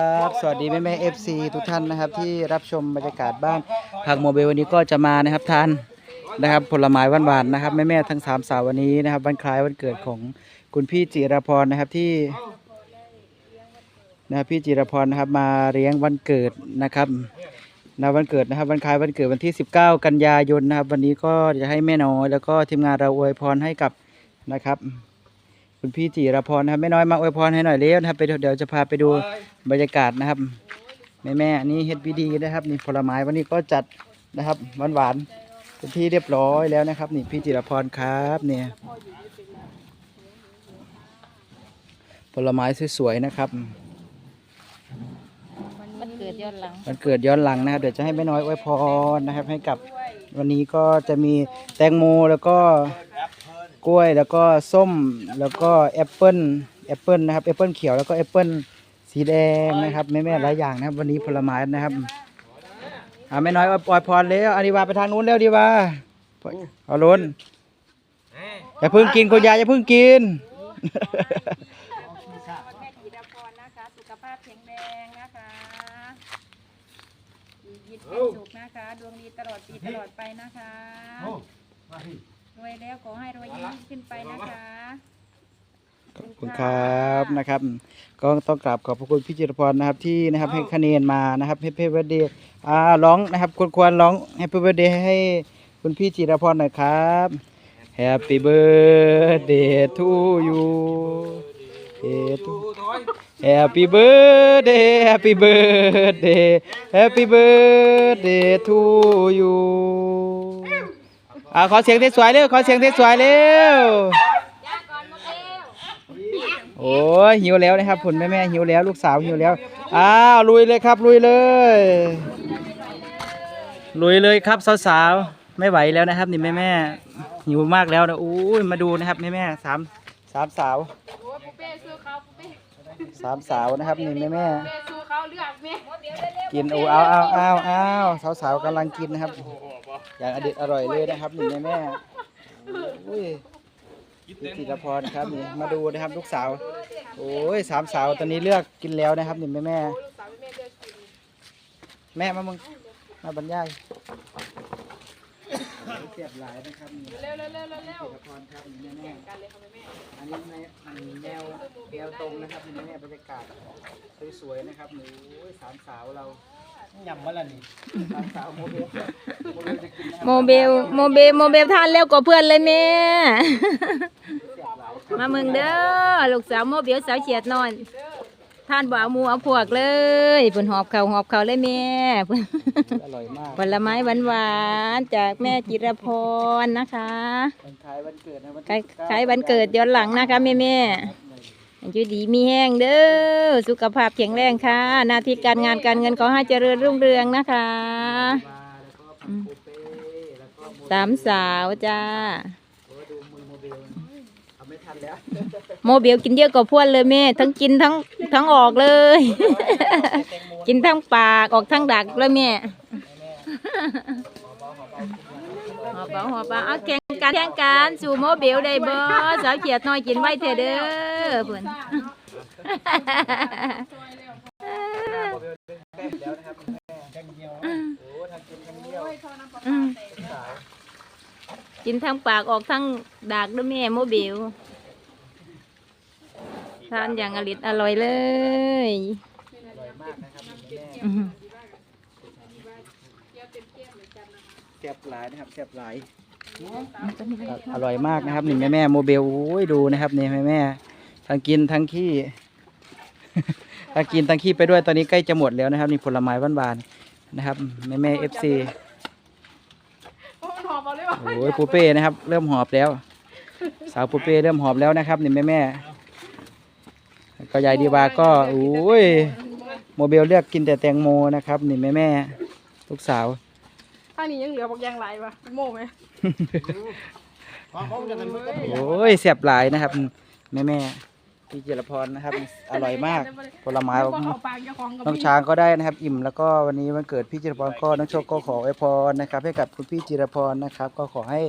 ครับสวัสดีแม่แม่เอฟซีทุกท่านนะครับ ที่รับชมบรรยากาศบ้านผักโมเบลวันนี้ก็จะมานะครับทานนะครับ ผลไม้หวานๆนะครับแม่แม่ทั้งสามสาววันนี้นะครับวันคล้ายวันเกิดของคุณพี่จิรพรนะครับที่นะครับพี่จิรพรนะครับมาเลี้ยงวันเกิดนะครับนะวันเกิดนะครับวันคล้ายวันเกิดวันที่ 19 กันยายนนะครับ วันนี้ก็จะให้แม่น้อยแล้วก็ทีมงานเราอวยพรให้กับนะครับ คุณพี่จิรพรนะครับแม่น้อยมาอวยพรให้หน่อยเร็วนะครับไปเดี๋ยวจะพาไปดูบรรยากาศนะครับแม่แม่ๆอันนี่เฮ็ดวิดีนะครับนี่ผลไม้วันนี้ก็จัดนะครับหวานหวานๆเป็นที่เรียบร้อยแล้วนะครับ นี่พี่จิรพรครับเนี่ยผลไม้สวยๆนะครับมันเกิดย้อนหลังวันเกิดย้อนหลังนะครับ เดี๋ยวจะให้แม่น้อยอวยพรนะครับ ให้กับวันนี้ก็จะมีแตงโมแล้วก็ กล้วยแล้วก็ส้มแล้วก็แอปเปิ้ลแอปเปิ้ลนะครับแอปเปิ้ลเขียวแล้วก็แอปเปิ้ลสีแดงนะครับแม่แม่หลายอย่างนะครับวันนี้ผลไม้นะครับอ่าแม่น้อยอวยพรแล้วอันนี้ว่าไปทางนู้นแล้วดีว่าเอาล้นอย่าเพิ่งกินคุณยายอย่าเพิ่งกินแม่จิรพรนะคะสุขภาพแข็งแรงนะคะยินเป็นสุขนะคะ ดวงดีตลอดปีตลอดไปนะคะ รวยแล้วขอให้รวยยิ่งขึ้นไปนะคะขอบคุณครับนะครับ ก็ต้องกราบขอบพระคุณพี่จิรพรนะครับที่นะครับให้คะแนนมานะครับให้เพื่อนเดย์อ่าร้องนะครับควรควรร้องให้เพื่อนเดย์ให้คุณพี่จิรพรหน่อยครับ Happy birthday to you Happy birthday Happy birthday Happy birthday to you อ่าขอเสียงที่สวยเร็วขอเสียงที่สวยเร็วโอ้ยหิวแล้วนะครับผลแม่แม่หิวแล้วลูกสาวหิวแล้วอ้าวลุยเลยครับ ลุยเลย ลุยเลยครับสาวๆไม่ไหวแล้วนะครับ นี่แม่แม่หิวมากแล้วนะอู้ยมาดูนะครับแม่แม่สามสามสาวสามสาวนะครับนี่แม่แม่เป้สู้าเลือกแม่ๆกินโอ้เอาเอาเอาเอาสาวกำลังกินนะครับ อย่างอเด็ดอร่อยเลยนะครับหนี่แม่แม่อุ้ยพี่ธีรพรครับนี่มาดูนะครับลูกสาว โอ้ยสามสาวตอนนี้เลือกกินแล้วนะครับหนี่แม่แม่แม่มามึงมาบรรยายเสียบหลายนะครับนี่เร็วเร็วเร็วเร็วเร็วธีรพรครับนี่แม่กันเลยค่ะแม่อันนี้ในอันแนวแนวตรงนะครับนี่แม่บรรยากาศสวยๆนะครับหนูสามสาวเรา ยำว่าละนี่สามสาวโมเดลโมเดลจะกินนะครับโมเบลโมเบลโมเบลทานแล้วกว่าเพื่อนเลยแม่เสียบหลายมาเมืองเด้อลูกสาวโมเบลสาวเฉียดนอนท่านบ่เอาหมูเอาพวกเลยเพิ่นหอบเขาวหอบเขาวเลยแม่เพิ่นอร่อยมากผลไม้หวานๆจากแม่จิรพรนะคะวันคล้ายวันเกิดนะวันคล้ายที่19คล้ายวันเกิดย้อนหลังนะคะแม่แม่ ๆอยู่ดีมีแห้งเด้อ สุขภาพแข็งแรงค่ะ หน้าที่การงานการเงินขอให้เจริญรุ่งเรืองนะคะมาแล้วก็ผักโปเป้แล้วก็โมสามสาวจ้าโมเบลเอาไม่ทันแล้ว โมเบลกินเยอะกว่าพวนเลยแม่ ทั้งกินทั้งทั้งออกเลย กินทั้งปากออกทั้งดักเลยแม่ บาหัวเบาเอาแข่งกันแข่งกันสู่โมเบลได้บ่สาวเขียดน้อยกินไว้เถอะเด้อเพิ่นแป้งแล้วนะครับแม่แป้งเดียวโอ้ทำกินกันเดียวอืมสาวกินทั้งปากออกทั้งดักด้วยแม่โมเบลทานอย่างอริดอร่อยเลยอร่อยมากนะครับ แม่อืมเสียบหลายนะครับเสียบหลายอร่อยมากนะครับนี่แม่แม่โมเบลโอ้ยดูนะครับนี่แม่แม่ทั้งกินทั้งขี้ทั้งกินทั้งขี้ไปด้วยตอนนี้ใกล้จะหมดแล้วนะครับ นี่ผลไม้หวานๆนะครับแม่แม่เอฟซีโอ้ยปูเป้นะครับ เริ่มหอบแล้ว สาวปูเป้เริ่มหอบแล้วนะครับนี่แม่แม่ก็ยายดีบาก็โอ้ยโมเบลเลือกกินแต่แตงโมนะครับ นี่แม่แม่ลูกสาว ถ้านี้ยังเหลือบอกยางไหลปะโม่ไหมโอ้ยเสียบหลายนะครับแม่แม่ๆพี่เจรพรนะครับ อร่อยมากผลไม้พอเขาปากเจ้าของกับน้องช้างก็ได้นะครับ อิ่มแล้วก็วันนี้วันเกิดพี่จิรพรก็น้องโชคก็ขออวยพรนะครับ ให้กับคุณพี่จิรพรนะครับ ก็ขอให้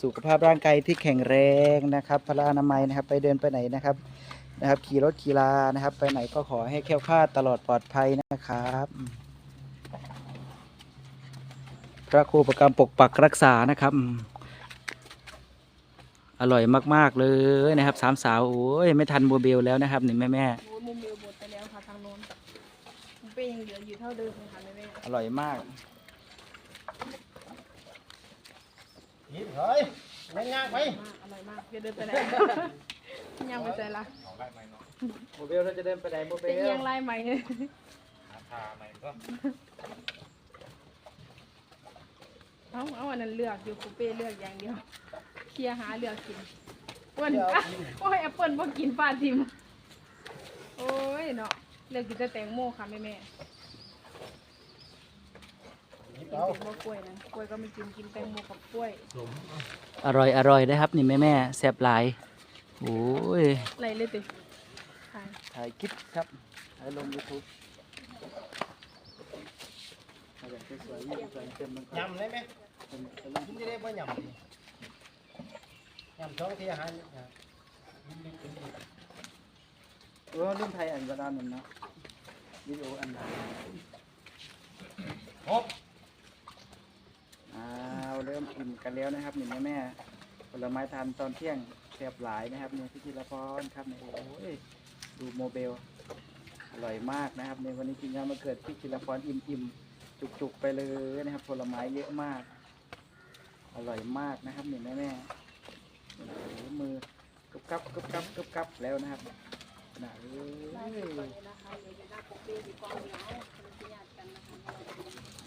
สุขภาพร่างกายที่แข็งแรงนะครับพละอนามัยนะครับ ไปเดินไปไหนนะครับนะครับ ขี่รถขี่ลานะครับ ไปไหนก็ขอให้แคล้วคลาดตลอดปลอดภัยนะครับ พระครูประกรรมปกปักรักษานะครับ อร่อยมาก ๆ เลยนะครับ สามสาวโอ้ยไม่ทันโมเบลแล้วนะครับนี่แม่แม่โอ้ยมุมเดียวหมดไปแล้วค่ะทางโน้นมันเป็นยังเหลืออยู่เท่าเดิมเลยค่ะแม่แม่ๆอร่อยมากยิ้มเฮ้ยไม่ยากไปมากอร่อยมากจะเดินไปไหนยังไปใส่ละโมเบลเราจะเดินไปไหนโมเบเป็นลยังไล่ใหม่เนี่ยทาใหม่ก็ เอาเอาอันนั้นเลือกอยู่ปูเป้เลือกอย่างเดียวเคลียร์หาเลือกกินเปิ้ลอะโอ้ยแอปเปิ้ลบ่กินปลาทิมโอ้ยเนาะเลือกกินแต่แตงโมค่ะแม่แม่ยิ้มกินเอาแต่บ่กล้วยนะกล้วยก็ไม่กินกินแตงโมกับกล้วยอร่อยอร่อยนะครับ นี่แม่แม่แซ่บหลายโอ้ยอะไรเลยติใช่ถ่ายคลิปครับถ่ายลงยูทูบถ่ายแบบสวยๆสวยๆเต็มมันก็ยำได้ไหม เป็นเป็นกินได้ไหมยำยำท้องที่อาหารอะเออเรื่องไทยอันกระดานหนึ่งนะวิดีโออันไหนครบอ้าวเริ่มอิ่มกันแล้วนะครับหนี่แม่แม่ผลไม้ทานตอนเที่ยงแซ่บหลายนะครับเนี่ยพี่ธีรพรครับเนี่ยโอ้ยดูโมเบลอร่อยมากนะครับในวันนี้กินงานมาเกิดพี่ธีรพรอิ่มอิ่มจุกจุกๆไปเลยนะครับผลไม้เยอะมาก อร่อยมากนะครับนี่แม่แม่โอ้โหมือกึบกับกึบกับกึบกับแล้วนะครับน่าเอ้ย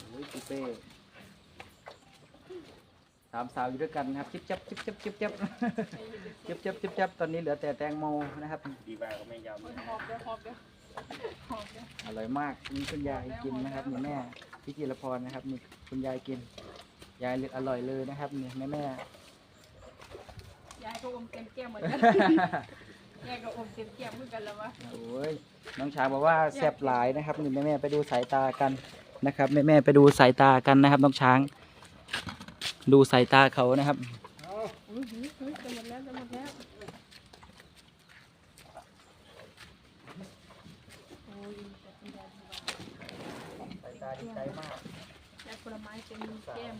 โอ้ยพี่เป้สามสาวอยู่ด้วยกันนะครับ จิบจับจิบจับจิบจับจิบจับจิบจับตอนนี้เหลือแต่แตงโมนะครับ ดีบ้าก็ไม่ยำหอบเด้อหอบเด้อหอบเด้ออร่อยมากนี่คุณยายกินนะครับนี่แม่พี่จิรพรนะครับนี่คุณยายกิน ยายเลือกอร่อยเลยนะครับนี่แม่แม่ยายก็อมเต็มแก้มเหมือนกันยายก็อมเต็มแก้มเหมือนกันแล้ววะโอ้ยน้องช้างบอกว่าแซ่บหลายนะครับนี่แม่แม่ไปดูสายตากันนะครับแม่แม่ไปดูสายตากันนะครับน้องช้าง ดูสายตาเขานะครับอุ้ยอุ้ยอุ้ยจะหมดแล้วจะหมดแล้วโอ้ยแต่คุณยายดีว่าสายตาดีใจมากยายผลไม้เต็มแก้ม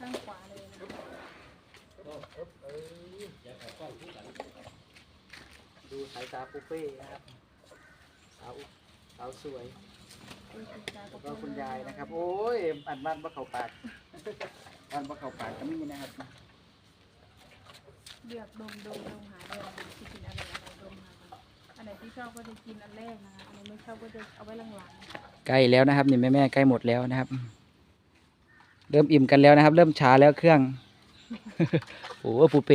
ข้างขวาเลยนะดูสายตาปุเป้นะครับสาวสาวสวยอุ้ยคุณยายแล้วก็คุณยายนะครับ โอ้ยอันบ้านบะเขาปากบ้านบะเขาปากก็มีนะครับเลือกดมดมดมหาเลือกที่กินอะไรอะไรดมหาก่อนอันไหนที่ชอบก็จะกินอันแรกนะคะอันไหนไม่ชอบก็จะเอาไว้หลังใกล้แล้วนะครับนี่แม่แม่ๆใกล้หมดแล้วนะครับ เริ่มอิ่มกันแล้วนะครับ เริ่มช้าแล้วเครื่อง โอ้ปูเป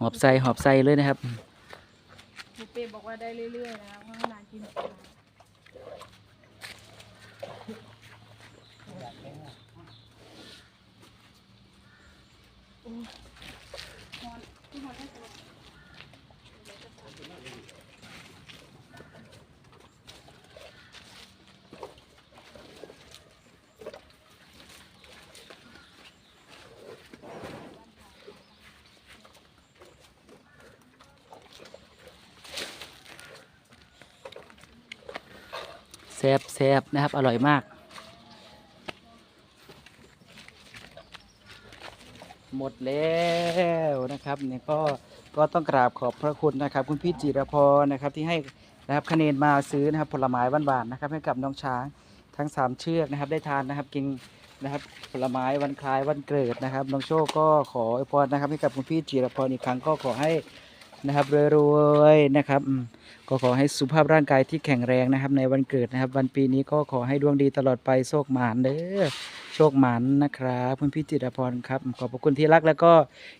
หอบใส่หอบใส่เลยนะครับปูเปบอกว่าได้เรื่อยๆนะคะเพราะนานกิน บแซบนะครับ อร่อยมาก หมดแล้วนะครับเนี่ยก็ก็ต้องกราบขอบพระคุณนะครับ คุณพี่จิรพรนะครับที่ให้นะครับคะแนนมาซื้อนะครับผลไม้หวานๆนะครับ ให้กับน้องช้างทั้งสามเชือกนะครับ ได้ทานนะครับกินนะครับผลไม้วันคล้ายวันเกิดนะครับน้องโชคก็ขออวยพรนะครับ ให้กับคุณพี่จิรพรอีกครั้งก็ขอให้ นะครับรวยๆนะครับก็ขอให้สุขภาพร่างกายที่แข็งแรงนะครับ ในวันเกิดนะครับ วันปีนี้ก็ขอให้ดวงดีตลอดไปโชคหมานเด้อโชคหมานนะครับคุณพี่จิตรพรครับขอบพระคุณที่รักแล้วก็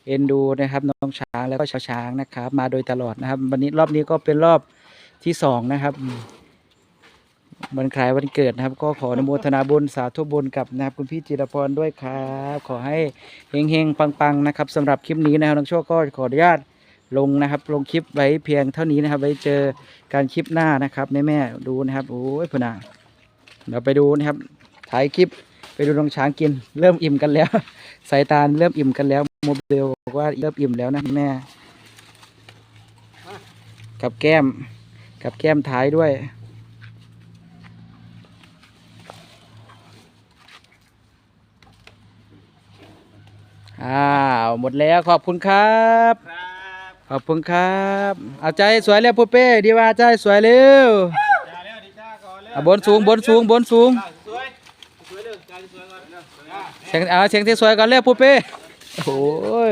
เอ็นดูนะครับน้องช้างแล้วก็ชาวช้างนะครับ มาโดยตลอดนะครับ วันนี้รอบนี้ก็เป็นรอบที่สองนะครับวันคล้ายวันเกิดนะครับ ก็ขออนุโมทนาบุญสาธุบุญกับนะครับคุณพี่จิรพรด้วยครับ ขอให้เฮงๆปังๆนะครับสำหรับคลิปนี้นะครับน้องโชคก็ขออนุญาต ลงนะครับ ลงคลิปไว้เพียงเท่านี้นะครับ ไว้เจอการคลิปหน้านะครับแม่แม่ดูนะครับโอ้ยพนอะเดี๋ยวไปดูนะครับถ่ายคลิปไปดูน้องช้างกิน เริ่มอิ่มกันแล้ว สายตาเริ่มอิ่มกันแล้วโมเดลบอกว่าเริ่มอิ่มแล้วนะแม่ กับแก้ม กับแก้มท้ายด้วยอ้าวหมดแล้วขอบคุณครับ ขอบคุณครับ เอาใจสวยเร็วปุ๊เป้ดีว่าใจสวยเร็วจ้าเร็วดีจ้าก่อนเร็วเอาบนสูงบนสูงบนสูงสวยสวยเร็วจ้าสวยก่อนเร็วจ้าเสียงเอาเสียงที่สวยก่อนเร็วปุ๊เป้โอ้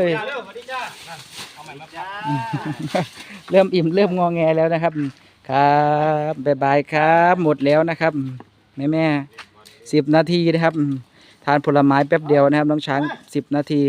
ยเริ่มอิ่มเริ่มงอแงแล้วนะครับ ครับบ๊ายบายครับ หมดแล้วนะครับแม่แม่สิบนาทีนะครับ ทานผลไม้แป๊บเดียวนะครับน้องช้างสิบนาที